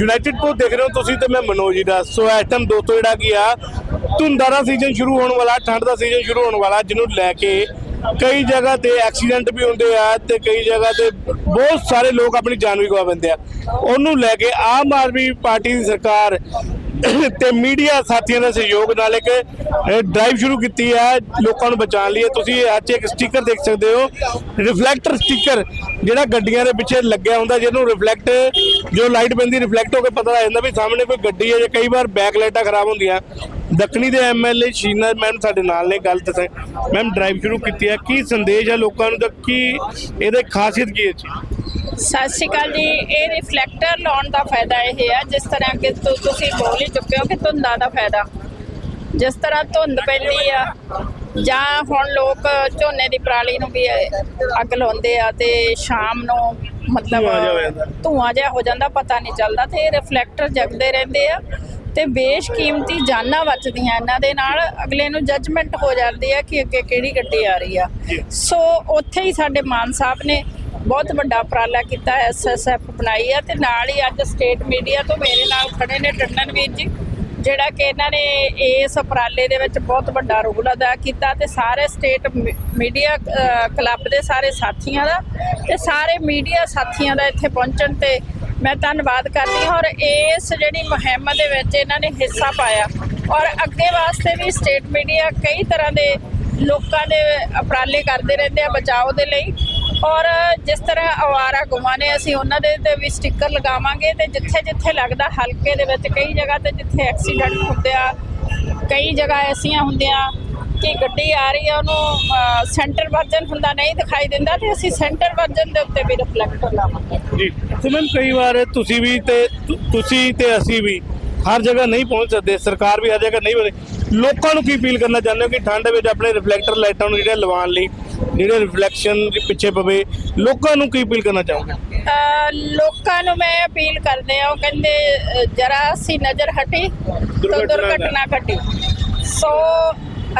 United post ਦੇਖ ਰਹੇ ਹੋ ਤੁਸੀਂ ਤੇ ਮੈਂ ਮਨੋਜ ਦਾ। ਸੋ ਇਸ ਦੋਸਤੋ ਜਿਹੜਾ ਕੀ ਆ ਧੁੰਦਾਂ ਦਾ ਸੀਜ਼ਨ ਸ਼ੁਰੂ ਹੋਣ ਵਾਲਾ, ਠੰਡ ਦਾ ਸੀਜ਼ਨ ਸ਼ੁਰੂ ਹੋਣ ਵਾਲਾ, ਜਿਹਨੂੰ ਲੈ ਕੇ ਕਈ ਜਗ੍ਹਾ ਤੇ ਐਕਸੀਡੈਂਟ ਵੀ ਹੁੰਦੇ ਆ ਤੇ ਕਈ ਜਗ੍ਹਾ ਤੇ ਬਹੁਤ ਸਾਰੇ ਲੋਕ ਆਪਣੀ ਜਾਨ ਵੀ ਗਵਾ ਬੰਦੇ ਆ। ਉਹਨੂੰ ਲੈ ਕੇ ਆਮ ਆਦਮੀ ਪਾਰਟੀ ਦੀ ਸਰਕਾਰ ਤੇ ਮੀਡੀਆ ਸਾਥੀਆਂ ਦੇ ਸਹਿਯੋਗ ਨਾਲ ਇੱਕ ਡਰਾਈਵ ਸ਼ੁਰੂ ਕੀਤੀ ਹੈ ਲੋਕਾਂ ਨੂੰ ਬਚਾਉਣ ਲਈ। ਤੁਸੀਂ ਅੱਜ ਇੱਕ ਸਟicker ਦੇਖ ਸਕਦੇ ਹੋ। ਰਿਫਲੈਕਟਰ ਸਟicker ਜਿਹੜਾ ਗੱਡੀਆਂ ਦੇ ਪਿੱਛੇ ਲੱਗਿਆ ਹੁੰਦਾ, ਜਿਹਨੂੰ ਰਿਫਲੈਕਟ ਜੋ ਲਾਈਟ ਪੈਂਦੀ ਰਿਫਲੈਕਟ ਹੋ ਕੇ ਪਤਾ ਲੱਗ ਜਾਂਦਾ ਵੀ ਸਾਹਮਣੇ ਕੋਈ ਗੱਡੀ ਹੈ ਜਾਂ ਕਈ ਵਾਰ ਬੈਕ ਲਾਈਟਾਂ ਖਰਾਬ ਹੁੰਦੀਆਂ। ਦੱਖਣੀ ਦੇ ਐਮਐਲਏ ਸ਼ੀਨਾ ਮੈਮ ਸਾਡੇ ਨਾਲ ਨੇ, ਗੱਲ ਦੱਸੇ। ਮੈਮ ਡਰਾਈਵ ਸ਼ੁਰੂ ਕੀਤੀ ਹੈ। ਕੀ ਸੰਦੇਸ਼ ਹੈ ਲੋਕਾਂ ਨੂੰ ਤਾਂ ਕੀ ਇਹਦੇ ਖਾਸੀਅਤ ਕੀ ਹੈ ਜੀ? ਸਤਿ ਸ਼੍ਰੀ ਅਕਾਲ ਜੀ। ਇਹ ਰਿਫਲੈਕਟਰ ਲਾਉਣ ਦਾ ਫਾਇਦਾ ਇਹ ਹੈ ਜਿਸ ਤਰ੍ਹਾਂ ਕਿ ਤੁਸੀਂ ਬੋਲ ਹੀ ਚੁੱਕੇ ਹੋ ਕਿ ਧੁੰਦਾਂ ਦਾ ਫਾਇਦਾ। ਜਿਸ ਤਰ੍ਹਾਂ ਧੁੰਦ ਪੈਂਦੀ ਆ ਜਾਂ ਹੁਣ ਲੋਕ ਝੋਨੇ ਦੀ ਪਰਾਲੀ ਨੂੰ ਵੀ ਅੱਗ ਲਾਉਂਦੇ ਆ ਤੇ ਸ਼ਾਮ ਨੂੰ ਮਤਲਬ ਧੂੰਆਂ ਜਿਹਾ ਹੋ ਜਾਂਦਾ। ਧੂਆਂ ਜਿਹਾ ਹੋ ਜਾਂਦਾ ਪਤਾ ਨਹੀਂ ਚੱਲਦਾ ਤੇ ਇਹ ਰਿਫਲੈਕਟਰ ਜਗਦੇ ਰਹਿੰਦੇ ਆ ਤੇ ਬੇਸ਼ਕੀਮਤੀ ਜਾਨਾਂ ਬਚਦੀਆਂ ਇਹਨਾਂ ਦੇ ਨਾਲ। ਅਗਲੇ ਨੂੰ ਜੱਜਮੈਂਟ ਹੋ ਜਾਂਦੀ ਹੈ ਕਿ ਅੱਗੇ ਕਿਹੜੀ ਗੱਡੀ ਆ ਰਹੀ ਆ। ਸੋ ਉੱਥੇ ਹੀ ਸਾਡੇ ਮਾਨ ਸਾਹਿਬ ਨੇ ਬਹੁਤ ਵੱਡਾ ਉਪਰਾਲਾ ਕੀਤਾ ਐਸਐਸਐਫ ਬਣਾਈ ਆ ਤੇ ਨਾਲ ਹੀ ਅੱਜ ਸਟੇਟ ਮੀਡੀਆ ਤੋਂ ਮੇਰੇ ਨਾਲ ਖੜੇ ਨੇ ਟੰਡਨਵੀਰ ਜੀ, ਜਿਹੜਾ ਕਿ ਇਹਨਾਂ ਨੇ ਇਸ ਉਪਰਾਲੇ ਦੇ ਵਿੱਚ ਬਹੁਤ ਵੱਡਾ ਰੋਲ ਅਦਾ ਕੀਤਾ ਤੇ ਸਾਰੇ ਸਟੇਟ ਮੀਡੀਆ ਕਲੱਬ ਦੇ ਸਾਰੇ ਸਾਥੀਆਂ ਦਾ ਤੇ ਸਾਰੇ ਮੀਡੀਆ ਸਾਥੀਆਂ ਦਾ ਇੱਥੇ ਪਹੁੰਚਣ ਤੇ ਮੈਂ ਧੰਨਵਾਦ ਕਰਦੀ ਹਾਂ ਔਰ ਇਸ ਜਿਹੜੀ ਮੁਹਿੰਮ ਦੇ ਵਿੱਚ ਇਹਨਾਂ ਨੇ ਹਿੱਸਾ ਪਾਇਆ ਔਰ ਅੱਗੇ ਵਾਸਤੇ ਵੀ ਸਟੇਟ ਮੀਡੀਆ ਕਈ ਤਰ੍ਹਾਂ ਦੇ ਲੋਕਾਂ ਦੇ ਉਪਰਾਲੇ ਕਰਦੇ ਰਹਿੰਦੇ ਆ ਬਚਾਓ ਦੇ ਲਈ ਔਰ ਜਿਸ ਤਰ੍ਹਾਂ ਅਵਾਰਾ ਗਊਆਂ ਨੇ, ਅਸੀਂ ਉਹਨਾਂ ਦੇ ਤੇ ਵੀ ਸਟicker ਲਗਾਵਾਂਗੇ ਤੇ ਜਿੱਥੇ ਜਿੱਥੇ ਲੱਗਦਾ ਹਲਕੇ ਦੇ ਵਿੱਚ, ਕਈ ਜਗ੍ਹਾ ਤੇ ਜਿੱਥੇ ਐਕਸੀਡੈਂਟ ਹੁੰਦੇ ਆ ਕਈ ਜਗ੍ਹਾ ਐਸੀਆਂ ਹੁੰਦੀਆਂ ਕਿ ਗੱਡੀ ਆ ਰਹੀ ਆ, ਉਹਨੂੰ ਸੈਂਟਰ ਵਰਜਨ ਹੁੰਦਾ ਨਹੀਂ ਦਿਖਾਈ ਦਿੰਦਾ ਤੇ ਅਸੀਂ ਸੈਂਟਰ ਵਰਜਨ ਦੇ ਉੱਤੇ ਵੀ ਰਿਫਲੈਕਟਰ ਲਾਵਾਂਗੇ। ਜੀ, ਤੇ ਮੈਮ ਕਈ ਵਾਰ ਤੁਸੀਂ ਵੀ ਤੇ, ਤੁਸੀਂ ਤੇ ਅਸੀਂ ਵੀ ਹਰ ਜਗ੍ਹਾ ਨਹੀਂ ਪਹੁੰਚ ਸਕਦੇ, ਸਰਕਾਰ ਵੀ ਹਰ ਜਗ੍ਹਾ ਨਹੀਂ ਬਣੇ। ਲੋਕਾਂ ਨੂੰ ਕੀ ਅਪੀਲ ਕਰਨਾ ਚਾਹੁੰਦੇ ਹੋ ਕਿ ਠੰਡ ਵਿੱਚ ਆਪਣੇ ਰਿਫਲੈਕਟਰ ਲਾਈਟਾਂ ਨੂੰ ਜਿਹੜੇ ਲਵਾਉਣ ਲਈ ਜਿਹੜੇ ਰਿਫਲੈਕਸ਼ਨ ਦੇ ਪਿੱਛੇ ਪਵੇ ਲੋਕਾਂ ਨੂੰ ਕੀ ਅਪੀਲ ਕਰਨਾ ਚਾਹੋਗੇ? ਲੋਕਾਂ ਨੂੰ ਮੈਂ ਅਪੀਲ ਕਰਦੇ ਆ ਉਹ ਕਹਿੰਦੇ ਜਰਾ ਸੀ ਨਜ਼ਰ ਹਟੀ ਤਾਂ ਦੁਰਘਟਨਾ ਦੁਰਘਟਨਾ ਘਟੀ। ਸੋ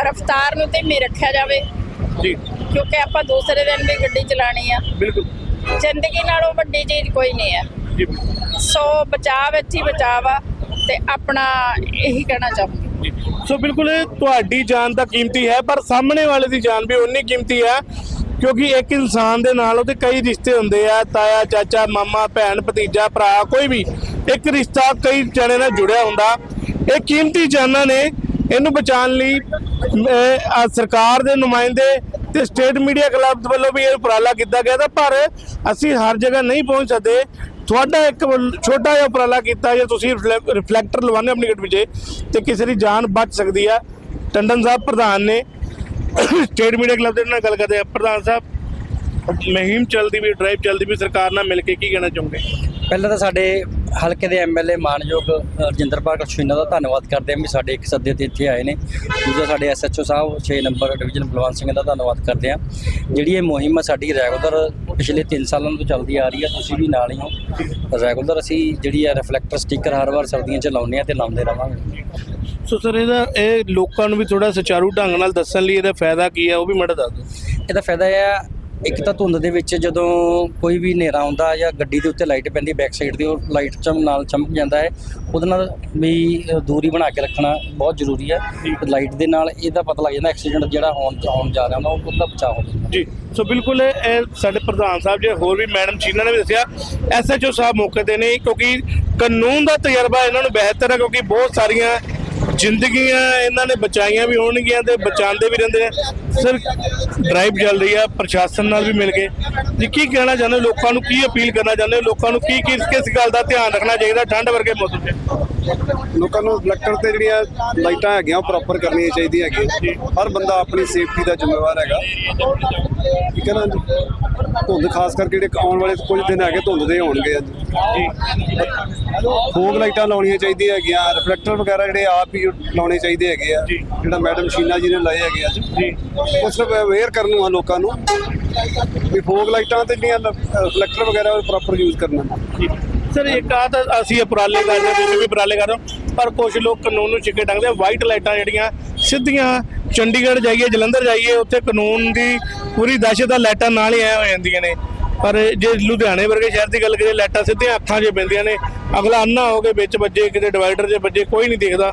ਰਫਤਾਰ ਨੂੰ ਤੇ ਮੇ ਰੱਖਿਆ ਜਾਵੇ। ਜੀ। ਕਿਉਂਕਿ ਆਪਾਂ ਦੂਸਰੇ ਦਿਨ ਵੀ ਗੱਡੀ ਚਲਾਣੀ ਆ। ਬਿਲਕੁਲ। ਜ਼ਿੰਦਗੀ ਨਾਲੋਂ ਵੱਡੀ ਚੀਜ਼ ਕੋਈ ਨਹੀਂ ਜੀ ਸੋ ਬਚਾਅ ਵਿੱਚ ਹੀ ਬਚਾਅ ਆ ਤੇ ਆਪਣਾ ਇਹੀ ਕਹਿਣਾ ਚਾਹੂੰਗੀ। ਸੋ ਬਿਲਕੁਲ ਤੁਹਾਡੀ ਜਾਨ ਤਾਂ ਕੀਮਤੀ ਹੈ ਪਰ ਸਾਹਮਣੇ ਵਾਲੇ ਦੀ ਜਾਨ ਵੀ ਉਨੀ ਕੀਮਤੀ ਹੈ ਕਿਉਂਕਿ ਇੱਕ ਇਨਸਾਨ ਦੇ ਨਾਲ ਉਹਦੇ ਕਈ ਰਿਸ਼ਤੇ ਹੁੰਦੇ ਆ ਤਾਇਆ ਚਾਚਾ ਮਾਮਾ ਭੈਣ ਭਤੀਜਾ ਭਰਾ ਕੋਈ ਵੀ ਇੱਕ ਰਿਸ਼ਤਾ ਕਈ ਜਣੇ ਨਾਲ ਜੁੜਿਆ ਹੁੰਦਾ। ਇਹ ਕੀਮਤੀ ਜਾਨਾਂ ਨੇ ਇਹਨੂੰ ਬਚਾਉਣ ਲਈ ਅਹ, ਸਰਕਾਰ ਦੇ ਨੁਮਾਇੰਦੇ ਤੇ ਸਟੇਟ ਮੀਡੀਆ ਕਲੱਬ ਵੱਲੋਂ ਵੀ ਇਹ ਉਪਰਾਲਾ ਕੀਤਾ ਗਿਆ ਤਾਂ ਪਰ ਅਸੀਂ ਹਰ ਜਗ੍ਹਾ ਨਹੀਂ ਪਹੁੰਚ ਸਕਦੇ। ਤੁਹਾਡਾ ਇੱਕ ਛੋਟਾ ਜਿਹਾ ਉਪਰਾਲਾ ਕੀਤਾ ਜੇ ਤੁਸੀਂ ਰਿਫਲੈ- ਰਿਫਲੈਕਟਰ ਲਵਾਉਂਦੇ ਹੋ ਆਪਣੀ ਗੱਡੀ ਵਿੱਚ ਤੇ ਕਿਸੇ ਦੀ ਜਾਨ ਬਚ ਸਕਦੀ ਆ। ਟੰਡਨ ਸਾਹਿਬ ਪ੍ਰਧਾਨ ਨੇ ਸਟੇਟ ਮੀਡੀਆ ਕਲੱਬ ਦੇ ਨਾਲ ਗੱਲ ਕਰਦੇ ਆ। ਪ੍ਰਧਾਨ ਸਾਹਿਬ ਮਹਿੰਮ ਚੱਲਦੀ ਵੀ ਡਰਾਈਵ ਚੱਲਦੀ ਵੀ ਸਰਕਾਰ ਨਾਲ ਮਿਲ ਕੇ ਕੀ ਕਹਿਣਾ ਚਾਹੁੰਦੇ ਪਹਿਲਾਂ ਤਾਂ ਸਾਡੇ ਹਲਕੇ ਦੇ ਐਮਐਲਏ ਮਾਨਯੋਗ ਅ, ਰਜਿੰਦਰ ਪਾਲ ਕਸ਼ਮੀਨਾ ਦਾ ਧੰਨਵਾਦ ਕਰਦੇ ਹਾਂ ਵੀ ਸਾਡੇ ਇੱਕ ਸੱਦੇ ਤੇ ਇੱਥੇ ਆਏ ਨੇ। ਦੂਜਾ ਸਾਡੇ ਐਸਐਚਓ ਸਾਹਿਬ 6 ਨੰਬਰ ਡਿਵੀਜ਼ਨ ਬਲਵੰਤ ਸਿੰਘ ਦਾ ਧੰਨਵਾਦ ਕਰਦੇ ਹਾਂ। ਜਿਹੜੀ ਇਹ ਮੁਹਿੰਮ ਆ ਸਾਡੀ ਰੈਗੂਲਰ ਪਿਛਲੇ 3 ਸਾਲਾਂ ਤੋਂ ਚੱਲਦੀ ਆ ਰਹੀ ਆ ਤੁਸੀਂ ਵੀ ਨਾਲ ਹੀ ਹੋ। ਰੈਗੂਲਰ ਅਸੀਂ ਜਿਹੜੀ ਆ ਰਿਫਲੈਕਟਰ ਸਟicker ਹਰ ਵਾਰ ਸਰਦੀਆਂ 'ਚ ਲਾਉਂਦੇ ਆ ਤੇ ਲਾਉਂਦੇ ਰਵਾਂਗੇ। ਸੋ ਸਰ ਇਹਦਾ ਇਹ ਲੋਕਾਂ ਨੂੰ ਵੀ ਥੋੜਾ ਸੁਚਾਰੂ ਢੰਗ ਨਾਲ ਦੱਸਣ ਲਈ ਇਹਦਾ ਫਾਇਦਾ ਕੀ ਹੈ ਉਹ ਵੀ ਮਾੜਾ ਦੱਸ ਦਿਓ। ਇਹਦਾ ਫਾਇਦਾ ਇਹ ਆ ਇੱਕ ਤਾਂ ਧੁੰਦ ਦੇ ਵਿੱਚ ਜਦੋਂ ਕੋਈ ਵੀ ਹਨੇਰਾ ਆਉਂਦਾ ਜਾਂ ਗੱਡੀ ਦੇ ਉੱਤੇ ਲਾਈਟ ਪੈਂਦੀ ਬੈਕ ਸਾਈਡ ਦੀ, ਉਹ ਲਾਈਟ ਚਮ ਨਾਲ ਚਮਕ ਜਾਂਦਾ ਹੈ। ਉਹਦੇ ਨਾਲ ਵੀ ਦੂਰੀ ਬਣਾ ਕੇ ਰੱਖਣਾ ਬਹੁਤ ਜ਼ਰੂਰੀ ਹੈ। ਲਾਈਟ ਦੇ ਨਾਲ ਇਹਦਾ ਪਤਾ ਲੱਗ ਜਾਂਦਾ ਐਕਸੀਡੈਂਟ ਜਿਹੜਾ ਹੋਣ ਹੋਣ ਜਾ ਰਿਹਾ ਹੁੰਦਾ, ਉਹ ਉਹਦਾ ਬਚਾਅ ਹੋ ਜਾਂਦਾ। ਜੀ, ਸੋ ਬਿਲਕੁਲ ਇਹ ਇਹ ਸਾਡੇ ਪ੍ਰਧਾਨ ਸਾਹਿਬ ਜੀ, ਹੋਰ ਵੀ ਮੈਡਮ ਚੀਨਾ ਨੇ ਵੀ ਦੱਸਿਆ ਐਸਐਚਓ ਸਾਹਿਬ ਮੌਕੇ ਤੇ ਨੇ, ਕਿਉਂਕਿ ਕਾਨੂੰਨ ਦਾ ਤਜਰਬਾ ਇਹਨਾਂ ਨੂੰ ਬਿਹਤਰ ਹੈ, ਕਿਉਂਕਿ ਬਹੁਤ ਸਾਰੀਆਂ ਜ਼ਿੰਦਗੀਆਂ ਇਹਨਾਂ ਨੇ ਬਚਾਈਆਂ ਵੀ ਹੋਣਗੀਆਂ ਤੇ ਬਚਾਉਂਦੇ ਵੀ ਰਹਿੰਦੇ ਨੇ ਸਰ ਡਰਾਈਵ ਚੱਲ ਰਹੀ ਆ ਪ੍ਰਸ਼ਾਸਨ ਨਾਲ ਵੀ ਮਿਲ ਕੇ ਜੀ ਕੀ ਕਹਿਣਾ ਚਾਹੁੰਦੇ ਹੋ? ਲੋਕਾਂ ਨੂੰ ਕੀ ਅਪੀਲ ਕਰਨਾ ਚਾਹੁੰਦੇ ਹੋ? ਲੋਕਾਂ ਨੂੰ ਕੀ ਕਿਸ ਕਿਸ ਗੱਲ ਦਾ ਧਿਆਨ ਰੱਖਣਾ ਚਾਹੀਦਾ? ਠੰਡ ਵਰਗੇ ਮੌਸਮ 'ਚ। ਲੋਕਾਂ ਨੂੰ ਰਿਫਲੈਕਟਰ ਤੇ ਜਿਹੜੀਆਂ ਲਾਈਟਾਂ ਹੈਗੀਆਂ ਉਹ ਪ੍ਰੋਪਰ ਕਰਨੀਆਂ ਚਾਹੀਦੀਆਂ ਹੈਗੀਆਂ। ਹਰ ਬੰਦਾ ਆਪਣੀ ਸੇਫਟੀ ਦਾ ਜ਼ਿੰਮੇਵਾਰ ਹੈਗਾ। ਠੀਕ ਹੈ ਨਾ ਧੁੰਦ ਖਾਸ ਕਰਕੇ ਜਿਹੜੇ ਆਉਣ ਵਾਲੇ ਕੁਝ ਦਿਨ ਹੈਗੇ ਧੁੰਦ ਦੇ ਹੋਣਗੇ ਅੱਜ। ਜੀ। ਫੋਗ ਲਾਈਟਾਂ ਲਾਉਣੀਆਂ ਚਾਹੀਦੀਆਂ ਹੈਗੀਆਂ ਰਿਫਲੈਕਟਰ ਵਗੈਰਾ ਜਿਹੜੇ ਆਪ ਹੀ ਲਾਉਣੇ ਚਾਹੀਦੇ ਹੈਗੇ ਆ। ਜਿਹੜਾ ਮੈਡਮ ਸ਼ੀਨਾ ਜੀ ਨੇ ਲਾਏ ਹੈਗੇ ਅੱਜ। ਜੀ। ਉਹ ਸਿਰਫ ਅਵੇਅਰ ਕਰਨ ਨੂੰ ਆ ਲੋਕਾਂ ਨੂੰ ਵੀ ਫੋਗ ਲਾਈਟਾਂ ਤੇ ਜਿਹੜੀਆਂ ਰਿਫਲੈਕਟਰ ਵਗੈਰਾ ਉਹ ਪ੍ਰੋਪਰ ਯੂਜ਼ ਕਰਨਾ ਜੀ। ਸਰ ਇੱਕ ਆ ਤਾਂ ਅਸੀਂ ਉਪਰਾਲੇ ਕਰਦੇ ਹਾਂ ਤੁਸੀਂ ਵੀ ਉਪਰਾਲੇ ਕਰ ਰਹੇ ਪਰ ਕੁਝ ਲੋਕ ਕਾਨੂੰਨ ਨੂੰ ਛਿੱਕੇ ਟੰਗਦੇ ਆ। ਵਾਈਟ ਲਾਈਟਾਂ ਜਿਹੜੀਆਂ ਸਿੱਧੀਆਂ ਚੰਡੀਗੜ੍ਹ ਜਾਈਏ ਜਲੰਧਰ ਜਾਈਏ ਉੱਥੇ ਕਾਨੂੰਨ ਦੀ ਪੂਰੀ ਦਹਿਸ਼ਤ ਦਾ ਲਾਈਟਾਂ ਨਾਲ ਹੀ ਐ ਹੋ ਜਾਂਦੀਆਂ ਨੇ। ਪਰ ਜੇ ਲੁਧਿਆਣੇ ਵਰਗੇ ਸ਼ਹਿਰ ਦੀ ਗੱਲ ਕਰੀਏ ਲਾਈਟਾਂ ਸਿੱਧੀਆਂ ਅੱਖਾਂ 'ਚ ਪੈਂਦੀਆਂ ਨੇ। ਅਗਲਾ ਅੰਨਾ ਹੋ ਕੇ ਵਿੱਚ ਵੱਜੇ ਕਿਤੇ ਡਿਵਾਈਡਰ 'ਚ ਵੱਜੇ ਕੋਈ ਨਹੀਂ ਦੇਖਦਾ।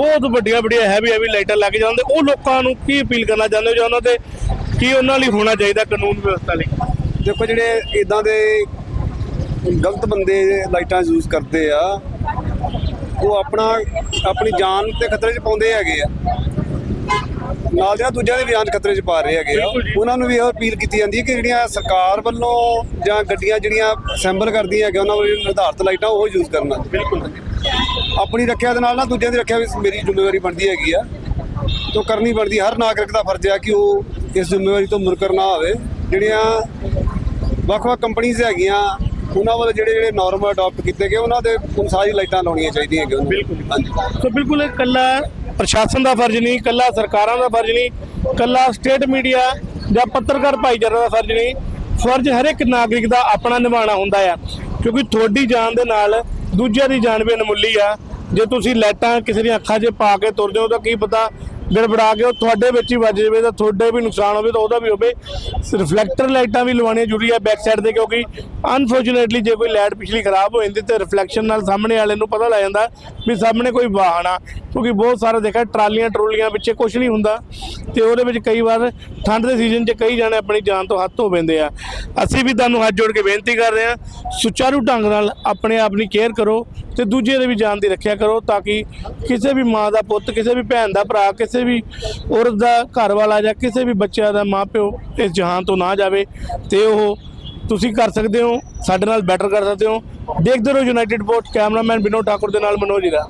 ਬਹੁਤ ਵੱਡੀਆਂ ਵੱਡੀਆਂ ਹੈਵੀ ਹੈਵੀ ਲਾਈਟਾਂ ਲੱਗ ਜਾਂਦੇ ਉਹ ਲੋਕਾਂ ਨੂੰ ਕੀ ਅਪੀਲ ਕਰਨਾ ਚਾਹੁੰਦੇ ਹੋ ਜਾਂ ਉਹਨਾਂ ਤੇ ਕੀ ਉਹਨਾਂ ਲਈ ਹੋਣਾ ਚਾਹੀਦਾ ਕਾਨੂੰਨ ਵਿਵਸਥਾ ਲਈ? ਦੇਖੋ ਜਿਹੜੇ ਇਦਾਂ ਦੇ ਗਲਤ ਬੰਦੇ ਲਾਈਟਾਂ ਯੂਜ਼ ਕਰਦੇ ਆ ਉਹ ਆਪਣਾ ਆਪਣੀ ਜਾਨ ਤੇ ਖਤਰੇ 'ਚ ਪਾਉਂਦੇ ਹੈਗੇ ਆ। ਨਾਲ ਦੇ ਨਾਲ ਦੂਜਿਆਂ ਦੇ ਜਾਨ ਖਤਰੇ 'ਚ ਪਾ ਰਹੇ ਹੈਗੇ ਆ। ਉਹਨਾਂ ਨੂੰ ਵੀ ਇਹ ਅਪੀਲ ਕੀਤੀ ਜਾਂਦੀ ਹੈ ਕਿ ਜਿਹੜੀਆਂ ਸਰਕਾਰ ਵੱਲੋਂ ਜਾਂ ਗੱਡੀਆਂ ਜਿਹੜੀਆਂ ਅਸੈਂਬਲ ਕਰਦੀਆਂ ਹੈਗੀਆਂ ਉਹਨਾਂ ਵੱਲੋਂ ਨਿਰਧਾਰਤ ਲਾਈਟਾਂ ਉਹ ਯੂਜ਼ ਕਰਨਾ। ਬਿਲਕੁਲ। ਆਪਣੀ ਰੱਖਿਆ ਦੇ ਨਾਲ ਨਾਲ ਦੂਜਿਆਂ ਦੀ ਰੱਖਿਆ ਵੀ ਮੇਰੀ ਜ਼ਿੰਮੇਵਾਰੀ ਬਣਦੀ ਹੈਗੀ ਆ। ਤੋਂ ਕਰਨੀ ਬਣਦੀ ਹਰ ਨਾਗਰਿਕ ਦਾ ਫਰਜ਼ ਹੈ ਕਿ ਉਹ ਇਸ ਜ਼ਿੰਮੇਵਾਰੀ ਤੋਂ ਮੁਨਕਰ ਨਾ ਹੋਵੇ। ਜਿਹੜੀਆਂ ਵੱਖ-ਵੱਖ ਕੰਪਨੀਆਂ ਹੈਗੀਆਂ ਉਹਨਾਂ ਵੱਲ ਜਿਹੜੇ ਜਿਹੜੇ ਨਾਰਮ ਅਡਾਪਟ ਕੀਤੇ ਗਏ ਉਹਨਾਂ ਦੇ ਅਨੁਸਾਰ ਹੀ ਲਾਈਟਾਂ ਲਾਉਣੀਆਂ ਚਾਹੀਦੀਆਂ ਹੈਗੀਆਂ ਨੂੰ। ਬਿਲਕੁਲ। ਹਾਂਜੀ। ਸੋ ਬਿਲਕੁਲ ਇਹ ਕੱਲਾ ਪ੍ਰਸ਼ਾਸਨ ਦਾ ਫਰਜ਼ ਨਹੀਂ ਕੱਲਾ ਸਰਕਾਰਾਂ ਦਾ ਫਰਜ਼ ਨਹੀਂ ਕੱਲਾ ਸਟੇਟ ਮੀਡੀਆ ਜਾਂ ਪੱਤਰਕਾਰ ਭਾਈਚਾਰੇ ਦਾ ਫਰਜ਼ ਨਹੀਂ। ਫਰਜ਼ ਹਰ ਇੱਕ ਨਾਗਰਿਕ ਦਾ ਆਪਣਾ ਨਿਭਾਉਣਾ ਹੁੰਦਾ ਆ। ਕਿਉਂਕਿ ਤੁਹਾਡੀ ਜਾਨ ਦੇ ਨਾਲ ਦੂਜਿਆਂ ਦੀ ਜਾਨ ਵੀ ਅਨਮੁੱਲੀ ਆ। ਜੇ ਤੁਸੀਂ ਲਾਈਟਾਂ ਕਿਸੇ ਦੀਆਂ ਅੱਖਾਂ 'ਚ ਪਾ ਕੇ ਤੁਰ ਜਾਓ ਤਾਂ ਕੀ ਪਤਾ ਗੜਬੜਾ ਕੇ ਉਹ ਤੁਹਾਡੇ ਵਿੱਚ ਹੀ ਵੱਜ ਜਾਵੇ ਤਾਂ ਤੁਹਾਡੇ ਵੀ ਨੁਕਸਾਨ ਹੋਵੇ ਤਾਂ ਉਹਦਾ ਵੀ ਹੋਵੇ। ਰਿਫਲੈਕਟਰ ਲਾਈਟਾਂ ਵੀ ਲਵਾਉਣੀਆਂ ਜ਼ਰੂਰੀ ਹੈ ਬੈਕ ਸਾਈਡ ਤੇ ਕਿਉਂਕਿ ਅਨਫੋਰਚੂਨੇਟਲੀ ਜੇ ਕੋਈ ਲਾਈਟ ਪਿਛਲੀ ਖਰਾਬ ਹੋ ਜਾਂਦੀ ਤੇ ਰਿਫਲੈਕਸ਼ਨ ਨਾਲ ਸਾਹਮਣੇ ਵਾਲੇ ਨੂੰ ਪਤਾ ਲੱਗ ਜਾਂਦਾ ਵੀ ਸਾਹਮਣੇ ਕੋਈ ਵਾਹਨ ਆ। ਕਿਉਂਕਿ ਬਹੁਤ ਸਾਰਾ ਦੇਖਿਆ ਟਰਾਲੀਆਂ ਟਰੋਲੀਆਂ ਪਿੱਛੇ ਕੁਝ ਨਹੀਂ ਹੁੰਦਾ ਤੇ ਉਹਦੇ ਵਿੱਚ ਕਈ ਵਾਰ ਠੰਡ ਦੇ ਸੀਜ਼ਨ 'ਚ ਕਈ ਜਾਣੇ ਆਪਣੀ ਜਾਨ ਤੋਂ ਹੱਥ ਧੋ ਪੈਂਦੇ ਆ। ਅਸੀਂ ਵੀ ਤੁਹਾਨੂੰ ਹੱਥ ਜੋੜ ਕੇ ਬੇਨਤੀ ਕਰ ਰਹੇ ਹਾਂ, ਸੁਚਾਰੂ ਢੰਗ ਨਾਲ ਆਪਣੇ ਆਪ ਦੀ ਕੇਅਰ ਕਰੋ ਤੇ ਦੂਜੇ ਦੇ ਵੀ ਜਾਨ ਦੀ ਰੱਖਿਆ ਕਰੋ ਤਾਂ ਕਿ ਕਿਸੇ ਵੀ ਮਾਂ ਦਾ ਪੁੱਤ, ਕਿਸੇ ਵੀ ਭੈਣ ਦਾ ਭਰਾ, ਕਿਸੇ ਕਿਸੇ ਵੀ ਔਰਤ ਦਾ ਘਰ ਵਾਲਾ ਜਾਂ ਕਿਸੇ ਵੀ ਬੱਚਿਆਂ ਦਾ ਮਾਪਿਓ ਇਸ ਜਹਾਨ ਤੋਂ ਨਾ ਜਾਵੇ ਤੇ ਉਹ ਤੁਸੀਂ ਕਰ ਸਕਦੇ ਹੋ, ਸਾਡੇ ਨਾਲ ਬੈਟਰ ਕਰ ਸਕਦੇ ਹੋ। ਦੇਖਦੇ ਰਹੋ United Post cameraman Bino Thakur ਦੇ ਨਾਲ ਮਨੋਜ ਹੀਰਾ।